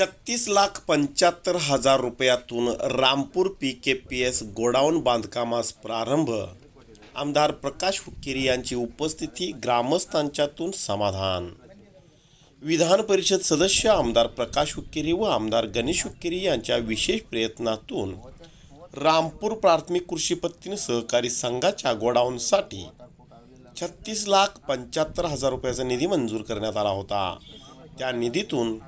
छत्तीस लाख पंच्याहत्तर हजार रुपयातून Rampur P K P S godown बांधकामास प्रारंभ. आमदार प्रकाश हुक्केरी यांची उपस्थिती ग्रामस्थांच्यातून समाधान. विधान परिषद सदस्य आमदार प्रकाश हुक्केरी व आमदार गणेश हुक्केरी यांच्या विशेष प्रयत्नातून रामपूर प्राथमिक कृषी पत्ती सहकारी संघाच्या गोडाऊनसाठी छत्तीस लाख पंच्याहत्तर हजार रुपयाचा निधी मंजूर करण्यात आला होता. त्या निधीतून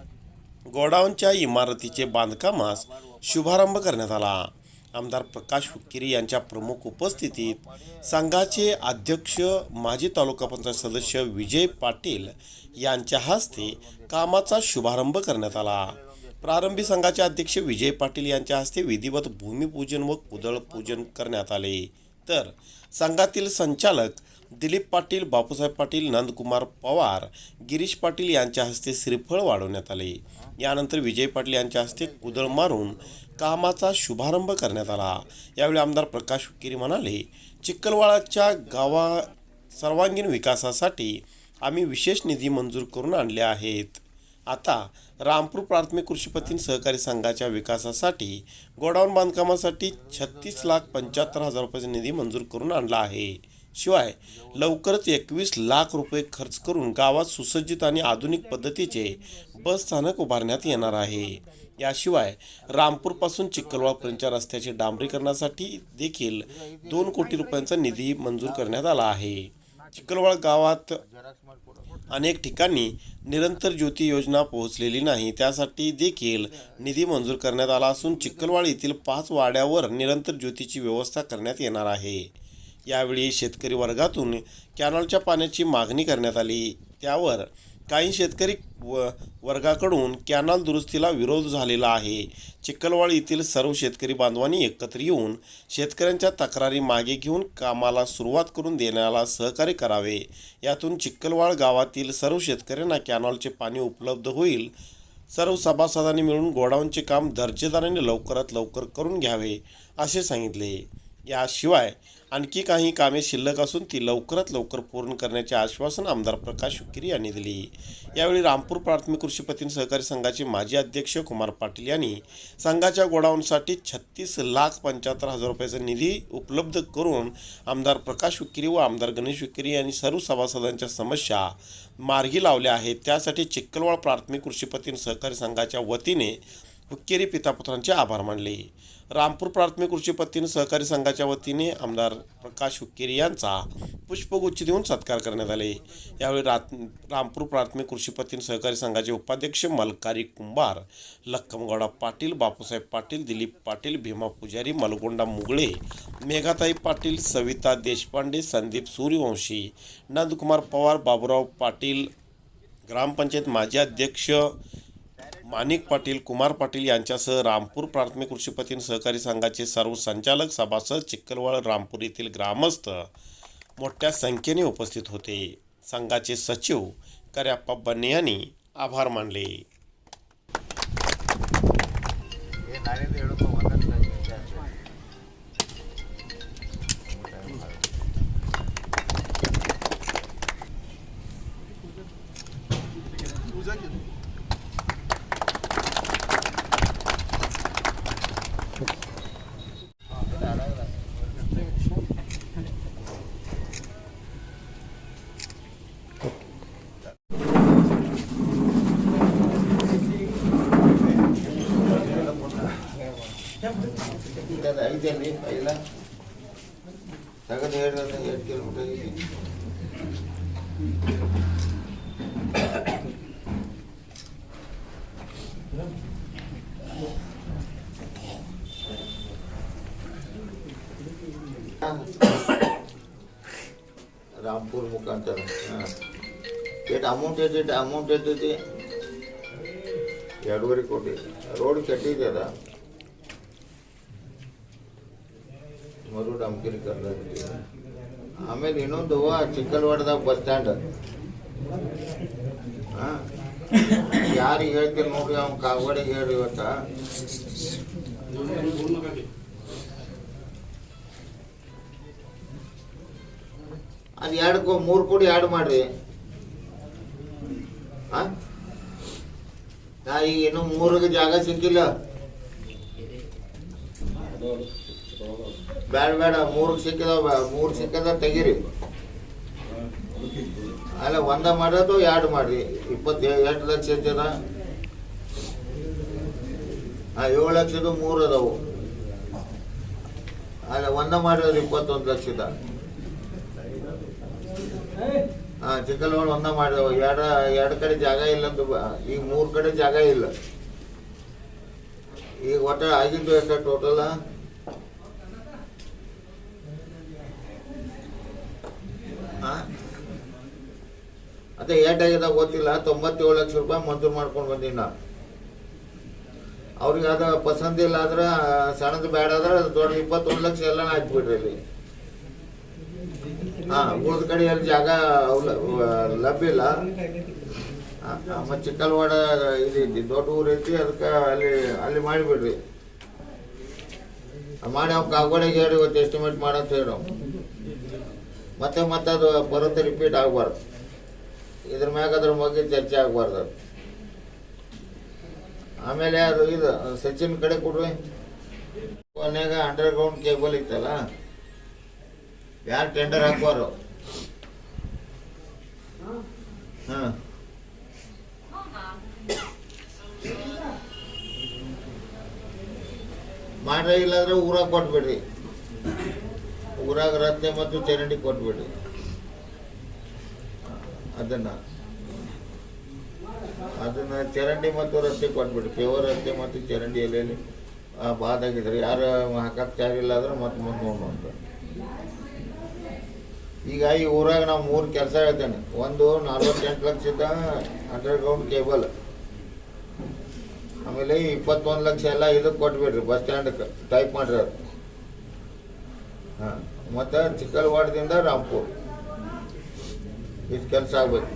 गोडाऊनच्या इमारतीचे बांधकामास शुभारंभ करण्यात आला. आमदार प्रकाश हुक्केरी यांच्या प्रमुख उपस्थितीत संघाचे अध्यक्ष माजी तालुका पंचायत सदस्य विजय पाटील यांच्या हस्ते कामाचा शुभारंभ करण्यात आला. प्रारंभी संघाचे अध्यक्ष विजय पाटील यांच्या हस्ते विधिवत भूमिपूजन व कुदळ पूजन करण्यात आले. तर संघातील संचालक दिलीप पाटील बापूसाहेब पाटील नंदकुमार पवार गिरीश पाटील यांच्या हस्ते श्रीफळ वाढवण्यात आले. यानंतर विजय पाटील यांच्या हस्ते कुदळ मारून कामाचा शुभारंभ करण्यात आला. यावेळी आमदार प्रकाश हुक्केरी म्हणाले चिखलवाडाच्या गावा सर्वांगीण विकासासाठी आम्ही विशेष निधी मंजूर करून आणले आहेत. आता रामपूर प्राथमिक कृषीपतीन सहकारी संघाच्या विकासासाठी गोडाऊन बांधकामासाठी छत्तीस लाख पंच्याहत्तर हजार रुपयाचा निधी मंजूर करून आणला आहे. शिवाय लवकरच एकवीस लाख रुपये खर्च करून गावात सुसज्जित आणि आधुनिक पद्धतीचे बस स्थानक उभारण्यात येणार आहे. याशिवाय रामपूरपासून चिखलवाडपर्यंतच्या रस्त्याचे डांबरीकरणासाठी देखील दोन कोटी रुपयांचा निधी मंजूर करण्यात आला आहे. चिखलवाड गावात अनेक ठिकाणी निरंतर ज्योती योजना पोहोचलेली नाही त्यासाठी देखील निधी मंजूर करण्यात आला असून चिखलवाड येथील पाच वाड्यावर निरंतर ज्योतीची व्यवस्था करण्यात येणार आहे. यावेळी शेतकरी वर्गातून कॅनॉलच्या पाण्याची मागणी करण्यात आली. त्यावर काही शेतकरी व वर्गाकडून कॅनॉल दुरुस्तीला विरोध झालेला आहे. चिखलवाड येथील सर्व शेतकरी बांधवांनी एकत्र येऊन शेतकऱ्यांच्या तक्रारी मागे घेऊन कामाला सुरुवात करून देण्याला सहकार्य करावे. यातून चिखलवाड गावातील सर्व शेतकऱ्यांना कॅनॉलचे पाणी उपलब्ध होईल. सर्व सभासदांनी मिळून गोडाऊनचे काम दर्जेदाराने लवकरात लवकर करून घ्यावे असे सांगितले. याशिवाय आणखी काही कामे शिल्लक असून ती लवकरात लवकर पूर्ण करण्याचे आश्वासन आमदार प्रकाश हुक्केरी यांनी दिली. यावेळी रामपूर प्राथमिक कृषी सहकारी संघाचे माजी अध्यक्ष कुमार पाटील यांनी संघाच्या गोडाऊनसाठी छत्तीस लाख पंच्याहत्तर हजार रुपयाचा निधी उपलब्ध करून आमदार प्रकाश हुक्केरी व आमदार गणेश हुक्केरी यांनी सर्व सभासदांच्या समस्या मार्गी लावल्या आहेत. त्यासाठी चिखलवाड प्राथमिक कृषी सहकारी संघाच्या वतीने हुक्केरी पितापुत्रांचे आभार मानले. रामपूर प्राथमिक कृषी पत्तीन सहकारी संघाच्या वतीने आमदार प्रकाश हुक्केरी यांचा पुष्पगुच्छ देऊन सत्कार करण्यात आले. यावेळी रात रामपूर प्राथमिक कृषी पत्तीन सहकारी संघाचे उपाध्यक्ष मलकारी कुंभार लक्कमगौडा पाटील बापूसाहेब पाटील दिलीप पाटील भीमा पुजारी मलगोंडा मुगळे मेघाताई पाटील सविता देशपांडे संदीप सूर्यवंशी नंदकुमार पवार बाबूराव पाटील ग्रामपंचायत माजी अध्यक्ष माणिक पाटील कुमार पाटील यांच्यासह रामपूर प्राथमिक कृषीपतीन सहकारी संघाचे सर्व संचालक सभासद चिखलवाड रामपूर येथील ग्रामस्थ मोठ्या संख्येने उपस्थित होते. संघाचे सचिव कर्याप्पा बन्ने यांनी आभार मानले. ಐದಲ್ಲಿ ಇಲ್ಲ. ತಗದು ಎರಡು ಎರಡು ಕಿಲೋಮೀಟರ್ ರಾಮ್ಪುರ್ ಮುಖಾಂತರ. ಹಾಂ. ಎಷ್ಟು ಅಮೌಂಟ್ ಎಷ್ಟು ಅಮೌಂಟ್ ಎಷ್ಟಿದೆ ಎರಡೂವರೆ ಕೋಟಿ. ರೋಡ್ ಕೆಟ್ಟಿದೆ ಅದ ಡಮಕಿರಿ ಕರ್ನಾಟಕ. ಆಮೇಲೆ ಇನ್ನೊಂದು ಚಿಕ್ಕಲ್ವಾಡದಾಗ ಬಸ್ ಸ್ಟ್ಯಾಂಡ್ ಯಾರಿಗೆ ಹೇಳ್ತೀರಿ ನೋಡ್ರಿ, ಅವ್ನ ಕಾಗವಾಡಿಗೆ ಹೇಳ್ರಿ ಇವತ್ತ. ಅದು ಎರಡು ಕೋ, ಮೂರು ಕೋಟಿ ಎರಡು ಮಾಡ್ರಿ. ಹಾಂ? ಈಗ ಇನ್ನು ಮೂರಿಗೆ ಜಾಗ ಸಿಕ್ಕಿಲ್ಲ. ಬೇಡ ಬೇಡ ಮೂರಿಗೆ ಸಿಕ್ಕಿದಾವ ಮೂರು ಸಿಕ್ಕದ ತೆಗೀರಿ. ಅಲ್ಲ, ಒಂದ ಮಾಡೋದು ಎರಡು ಮಾಡ್ರಿ ಇಪ್ಪತ್ತು ಎಷ್ಟು ಲಕ್ಷ ಇರ್ತದ ಆ, ಏಳು ಲಕ್ಷದ ಮೂರು ಅದಾವು. ಅಲ್ಲ, ಒಂದ ಮಾಡೋದು ಇಪ್ಪತ್ತೊಂದು ಲಕ್ಷದ. ಹಾ ಚಿಕ್ಕಲವಾಡ ಒಂದ ಮಾಡಿದವು. ಎರಡು ಎರಡು ಕಡೆ ಜಾಗ ಇಲ್ಲ ಅಂತ ಈಗ ಮೂರು ಕಡೆ ಜಾಗ ಇಲ್ಲ. ಈಗ ಒಟ್ಟ ಆಗಿದ್ದು ಎಷ್ಟು ಟೋಟಲ್ ಅದೇ ಏಟಾಗಿದೆ ಗೊತ್ತಿಲ್ಲ, ತೊಂಬತ್ತೇಳು ಲಕ್ಷ ರೂಪಾಯಿ ಮಂಜೂರು ಮಾಡ್ಕೊಂಡು ಬಂದೀನಿ ನಾ ಅವ್ರಿಗೆ ಅದು ಪಸಂದಿಲ್ಲ ಆದ್ರೆ ಸಣ್ಣದು ಬೇಡ ಆದ್ರೆ ದೊಡ್ಡ ಇಪ್ಪತ್ತೊಂದು ಲಕ್ಷ ಎಲ್ಲ ಹಾಕ್ಬಿಡ್ರಿ ಇಲ್ಲಿ. ಹಾ ಉಳಿದ ಕಡೆ ಅಲ್ಲಿ ಜಾಗ ಲಭ್ಯ ಇಲ್ಲ. ಮತ್ತು ಚಿಕ್ಕಲ್ವಾಡ ಇದೈತಿ ದೊಡ್ಡ ಊರೈತಿ ಅದಕ್ಕೆ ಅಲ್ಲಿ ಅಲ್ಲಿ ಮಾಡಿಬಿಡ್ರಿ. ಮಾಡಿ ಅವ್ಕೆ ಕಾಗೋಡೆಗೆ ಹೇಳಿ ಇವತ್ತು ಎಸ್ಟಿಮೇಟ್ ಮಾಡಂತ ಹೇಳು. ಮತ್ತೆ ಮತ್ತೆ ಅದು ಬರುತ್ತೆ ರಿಪೀಟ್ ಆಗಬಾರ್ದು. ಇದ್ರ ಮ್ಯಾಗ ಅದ್ರ ಬಗ್ಗೆ ಚರ್ಚೆ ಆಗಬಾರ್ದು ಆಮೇಲೆ ಅದು ಇದು, ಸಚಿನ್ ಕಡೆ ಕೊಡ್ರಿ. ಕೊನೆಗ ಅಂಡರ್ ಗ್ರೌಂಡ್ ಕೇಬಲ್ ಇತ್ತಲ್ಲ, ಯಾರು ಟೆಂಡರ್ ಹಾಕ್ಬಾರು ಹಾಂ. ಮಾಡ್ರೆ ಇಲ್ಲಾಂದ್ರೆ ಊರಾಗ ಕೊಟ್ಬಿಡ್ರಿ. ಊರಾಗ ರಸ್ತೆ ಮತ್ತು ಚರಂಡಿ ಕೊಟ್ಬಿಡಿ. ಅದನ್ನ. ಅದನ್ನ ಚರಂಡಿ ಮತ್ತು ರಸ್ತೆ ಕೊಟ್ಬಿಡಿ. ಪೇವರ್ ರಸ್ತೆ ಮತ್ತು ಚರಂಡಿ ಎಲ್ಲೆಲ್ಲಿ ಬಾದಾಗಿದ್ರೆ ಯಾರು ಹಾಕಕ್ಕೆ ತಯಾರಿಲ್ಲ ಅಂದ್ರೆ ಮತ್ತೆ ಮುಂದೆ ಅಂತ. ಈಗ ಈ ಊರಾಗ ನಾವು ಮೂರು ಕೆಲಸ ಹೇಳ್ತೇನೆ. ಒಂದು ನಲ್ವತ್ತೆಂಟು ಲಕ್ಷದ ಅಂಡರ್ಗ್ರೌಂಡ್ ಕೇಬಲ್ ಆಮೇಲೆ ಇಪ್ಪತ್ತೊಂದು ಲಕ್ಷ ಎಲ್ಲ ಇದಕ್ಕೆ ಕೊಟ್ಬಿಡ್ರಿ, ಬಸ್ ಸ್ಟ್ಯಾಂಡಕ್ಕೆ ಟೈಪ್ ಮಾಡಿರೋದು ಹಾಂ. ಮತ್ತು ಚಿಕ್ಕಲ್ವಾಡದಿಂದ ರಾಂಪುರ್ ಇದು ಕೆಲಸ ಆಗ್ಬೇಕು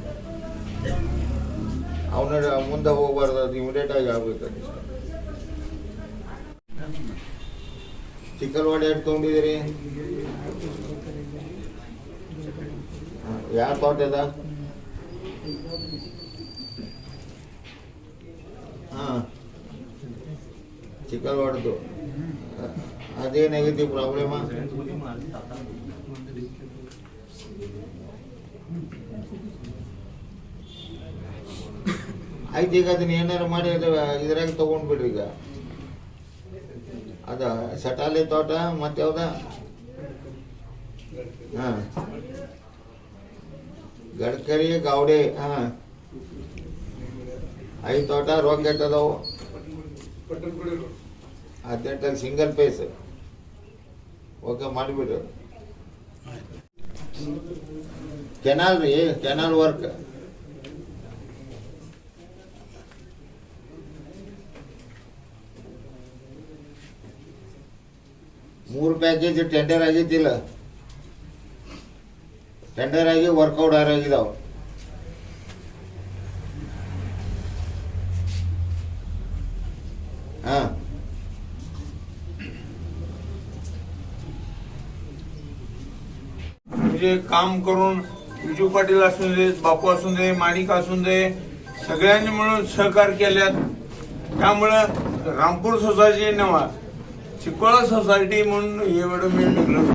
ಅವನ ಮುಂದೆ ಹೋಗ್ಬಾರ್ದು ಅದು ಇಮಿಡಿಯೇಟ್ ಆಗಿ ಆಗ್ಬೇಕು ಅದು ಚಿಕ್ಕಲ್ವಾಡ ಎಷ್ಟು ತೊಗೊಂಡಿದ್ದೀರಿ ಯಾವ ತೋಟ ಅದ ಹಾಂ ಚಿಕ್ಕಲ್ವಾಡದು ಅದೇನಾಗೈತಿ ಪ್ರಾಬ್ಲಮ ಆಯ್ತು ಈಗ ಅದನ್ನ ಏನಾರು ಮಾಡಿ ಅದು ಇದ್ರಾಗ ತಗೊಂಡ್ಬಿಡ್ರಿ ಈಗ. ಅದ ಸಟಾಲೆ ತೋಟ ಮತ್ತೆ ಯಾವ್ದ? ಹಾಂ. ಗಡ್ಕರಿ ಗಾವಡೆ ಹಾ. ಐದು ತೋಟ ರೋಗ ಎಷ್ಟು ಅದಾವು ಹದಿನೆಂಟಲ್ಲಿ ಸಿಂಗಲ್ ಪೇಸ್ ಓಕೆ ಮಾಡಿಬಿಡ್ರಿ. ಕೆನಾಲ್ ರೀ ಕೆನಾಲ್ ವರ್ಕ್ ಮೂರು ಪ್ಯಾಕೇಜ್ ಟೆಂಡರ್ ಆಗಿದ್ದಿಲ್ಲ ಟೆಂಡರ್ ಆಗಿ ವರ್ಕೌಟ್ ಆಗಿದಾವ ಹಾ म्हणजे काम करून विजू पाटील असून दे बापू असून दे माणिक असून दे सगळ्यांनी मिळून सहकार केल्यात त्यामुळं रामपूर सोसायटी नवा చిక్కోళ సొసైటీ ముందు ఏవడం